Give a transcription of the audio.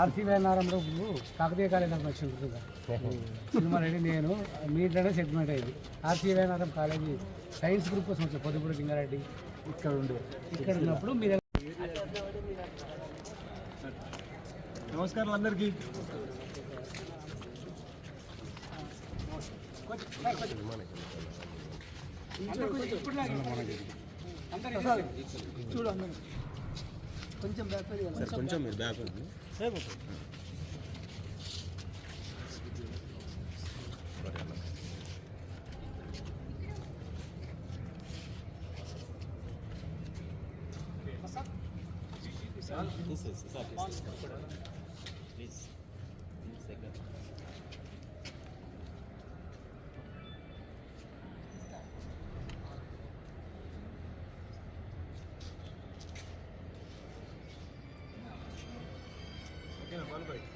RC Narayana Rao Kakatiya కాలేజీకి వచ్చి ఉంటుంది సినిమా రెడీ నేను మీ ఇంట్లోనే సెగ్మెంట్ అయింది. RC Narayana college science group కోసం వచ్చాను పొద్దుపూడి లింగారెడ్డి ఇక్కడ ఉండే. ఇక్కడ ఉన్నప్పుడు మీరు నమస్కారం అందరికీ. చూడు అందరూ. కొంచెం బ్యాక్ కొంచెం మీరు బ్యాక్ ఉంది ప్లీజ్ ಏನು ಬರಬೇಕು